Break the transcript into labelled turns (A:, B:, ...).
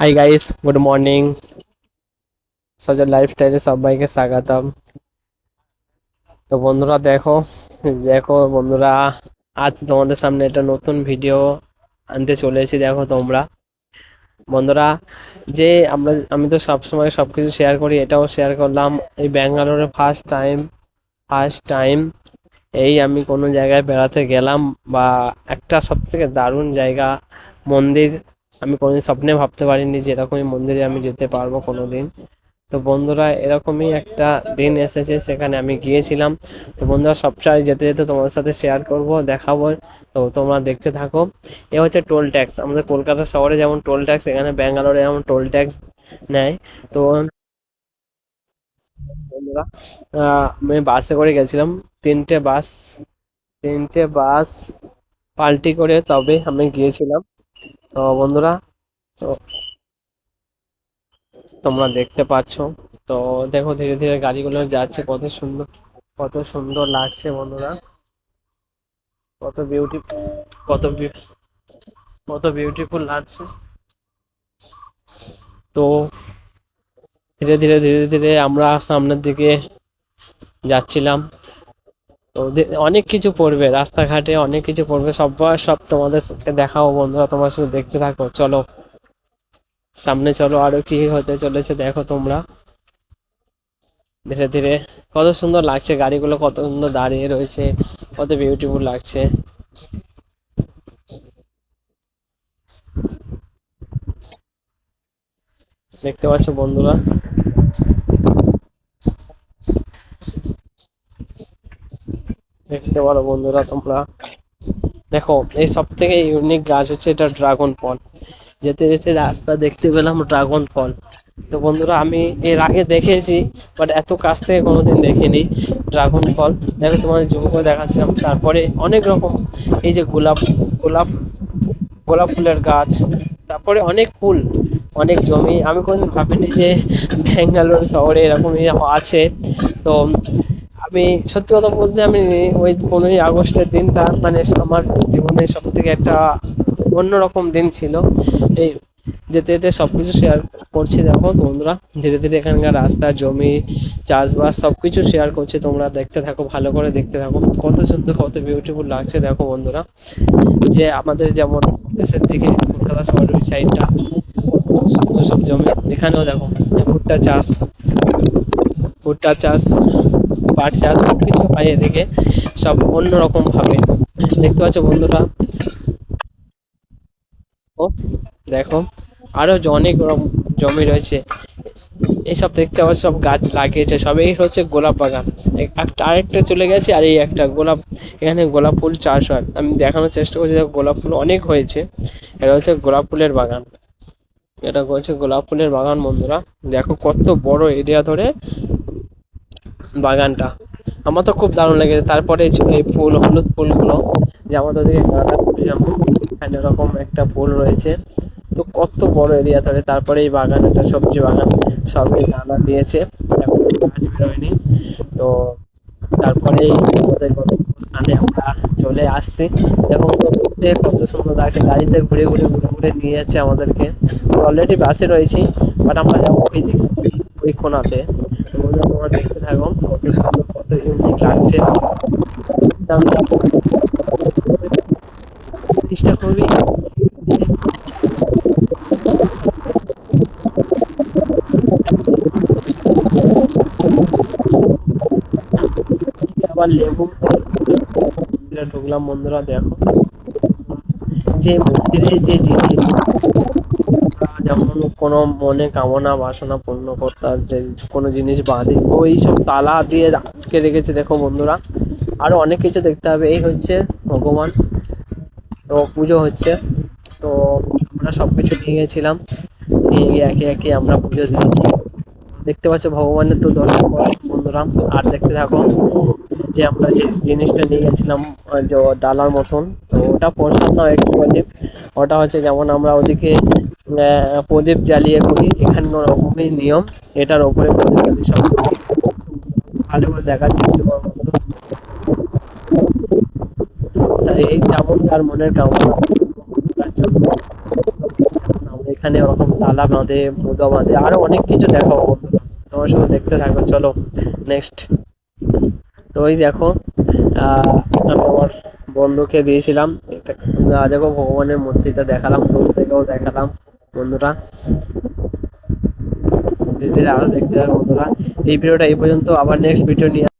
A: Hi guys good morning Sajal লাইফস্টাইলে সবাইকে স্বাগতম। তো বন্ধুরা দেখো দেখো বন্ধুরা, আজ তোমাদের সামনে একটা নতুন ভিডিও আনতে চলেছি দেখো তোমরা। বন্ধুরা, যে আমরা, আমি তো সবসময় সবকিছু শেয়ার করি, এটাও শেয়ার করলাম। এই ব্যাঙ্গালোরে ফার্স্ট টাইম ফার্স্ট টাইম এই আমি কোনো জায়গায় বেড়াতে গেলাম বা একটা সব থেকে দারুণ জায়গা, মন্দির আমি কোনোদিন স্বপ্নে ভাবতে পারিনি যে এরকমই মন্দিরে আমি যেতে পারব কোনোদিন। তো বন্ধুরা, এরকমই একটা দিন এসেছে, সেখানে আমি গিয়েছিলাম। তো বন্ধুরা, সবসময় যেতে যেতে তোমাদের সাথে শেয়ার করব, দেখাবো। তো তোমরা দেখতে থাকো। এ হচ্ছে টোল ট্যাক্স আমাদের কলকাতা শহরে যেমন টোল ট্যাক্স এখানে ব্যাঙ্গালোরে যেমন টোল ট্যাক্স নেয়। তো বন্ধুরা আমি বাসে করে গেছিলাম। তিনটে বাস তিনটে বাস পাল্টি করে তবে আমি গিয়েছিলাম। তো বন্ধুরা, তো তোমরা দেখতে পাচ্ছ। তো দেখো, ধীরে ধীরে গাড়িগুলো যাচ্ছে। কত সুন্দর কত সুন্দর লাগছে বন্ধুরা। কত বিউটি কত কত বিউটিফুল লাগছে। তো ধীরে ধীরে ধীরে ধীরে আমরা সামনের দিকে যাচ্ছিলাম। তো অনেক কিছু পড়বে রাস্তাঘাটে অনেক কিছু পড়বে সব সব তোমাদের দেখাবো বন্ধুরা, তোমরা শুধু দেখতে থাকো, চলো। সামনে চলো, আরও কি হতে চলেছে দেখো তোমরা। ধীরে ধীরে, কত সুন্দর লাগছে গাড়িগুলো, কত সুন্দর দাঁড়িয়ে রয়েছে, কত বিউটিফুল লাগছে। দেখতে পাচ্ছ বন্ধুরা? দেখতে পারো বন্ধুরা তোমরা। দেখো, এই সব থেকে ইউনিক গাছ হচ্ছে এটা ড্রাগন ফল যেতে যেতে রাস্তা দেখতে পেলাম ড্রাগন ফল তো বন্ধুরা, আমি এর আগে দেখেছি বাট এত কাছ থেকে কোনোদিন দেখিনি ড্রাগন ফল দেখো, তোমাদের জুম করে দেখাচ্ছিলাম। তারপরে অনেক রকম, এই যে গোলাপ গোলাপ গোলাপ ফুলের গাছ। তারপরে অনেক ফুল, অনেক জমি। আমি কোনোদিন ভাবিনি যে ব্যাঙ্গালোর শহরে এরকম আছে। তো আমি সত্যি কথা বলতে আমি ওই পনেরোই আগস্টের দিনটা মানে আমার জীবনের সব থেকে একটা অন্যরকম দিন ছিল। এই যেতে যেতে সবকিছু শেয়ার করছি দেখো বন্ধুরা। ধীরে ধীরে এখানকার রাস্তা, জমি, চাষবাস সবকিছু শেয়ার করছি। তোমরা দেখতে থাকো, ভালো করে দেখতে থাকো। কত সুন্দর, কত বিউটিফুল লাগছে দেখো বন্ধুরা। যে আমাদের যেমন দেশের দিকে কলকাতা শহরের সাইডটা সুন্দর সব জমি। এখানেও দেখো ভুট্টা চাষ ভুট্টা চাষ পাট চাষ সবকিছু হয় এদিকে সব অন্যরকম ভাবে। দেখতে পাচ্ছ বন্ধুরা? ও, দেখো, আরও অনেক জমি রয়েছে। এইসব দেখতে পাচ্ছ সব গাছ লাগিয়েছে। সব এই হচ্ছে গোলাপ বাগান। একটা আরেকটা চলে গেছে, আর এই একটা গোলাপ এখানে গোলাপ ফুল চাষ হয়। আমি দেখানোর চেষ্টা করছি গোলাপ ফুল অনেক হয়েছে। এটা হচ্ছে গোলাপ ফুলের বাগান। এটা হচ্ছে গোলাপ ফুলের বাগান বন্ধুরা। দেখো, কত বড় এরিয়া ধরে বাগানটা। আমার তো খুব দারুণ লেগেছে। তারপরে এই ফুল, হলুদ ফুলগুলো, যে আমাদের ওদিকে গাঁদা ফুল এখানে এরকম একটা ফুল রয়েছে। তো কত বড় এরিয়া ধরে তারপরে এই বাগান একটা সবজি বাগান সবই দানা দিয়েছে। তো তারপরে আমাদের গন্তব্যস্থানে আমরা চলে আসছি। দেখতে কত সুন্দর লাগছে। গাড়িতে ঘুরে ঘুরে ঘুরে ঘুরে নিয়ে যাচ্ছে আমাদেরকে। অলরেডি বাসে রয়েছি বাট আমরা যাব ওই দিক, ওই কোনাতে। বন্ধুরা তোমরা দেখতে থাকো কত সুন্দর কত ইউনিক লাগছে জিনিসটা খুবই আবার লেবু ঢুকলাম বন্ধুরা দেখো যে মন্দিরে যে জিনিস আমরা যেমন কোনো মনে কামনা বাসনা পূর্ণ করতে হয়, যে কোনো জিনিস বাঁধি ওই সব তালা দিয়ে আটকে রেখেছে দেখো বন্ধুরা। আরও অনেক কিছু দেখতে হবে। এই হচ্ছে ভগবান। তো পুজো হচ্ছে। তো আমরা সবকিছু নিয়ে গেছিলাম। নিয়ে গিয়ে একে একে আমরা পুজো দিয়েছি। দেখতে পাচ্ছ ভগবানের তো দর্শন করো বন্ধুরা। আর দেখতে থাকো যে আমরা যে জিনিসটা নিয়ে গেছিলাম ডালার মতন তো ওটা প্রসাদ নয় একটু প্রদীপ ওটা হচ্ছে যেমন আমরা ওদিকে প্রদীপ জ্বালিয়ে করি। এখানে ওরকমই নিয়ম। এটার ওপরে প্রদীপ জ্বালিয়ে সব ভালো করে দেখার চেষ্টা করব এই যেমন যার মনের কামনা। এখানে ওরকম তালা বাঁধে, মুদা বাঁধে, আরও অনেক কিছু দেখাবো তোমার সঙ্গে দেখতে থাকব। চলো নেক্সট তো ওই দেখো আমি আমার বন্ধুকে দিয়েছিলাম। দেখো, ভগবানের মূর্তিটা দেখালাম, দূর থেকেও দেখালাম। বন্ধুরা। ধীরে ধীরে আরও দেখতে হবে বন্ধুরা। এই ভিডিওটা এই পর্যন্ত, আবার নেক্সট ভিডিও নিয়ে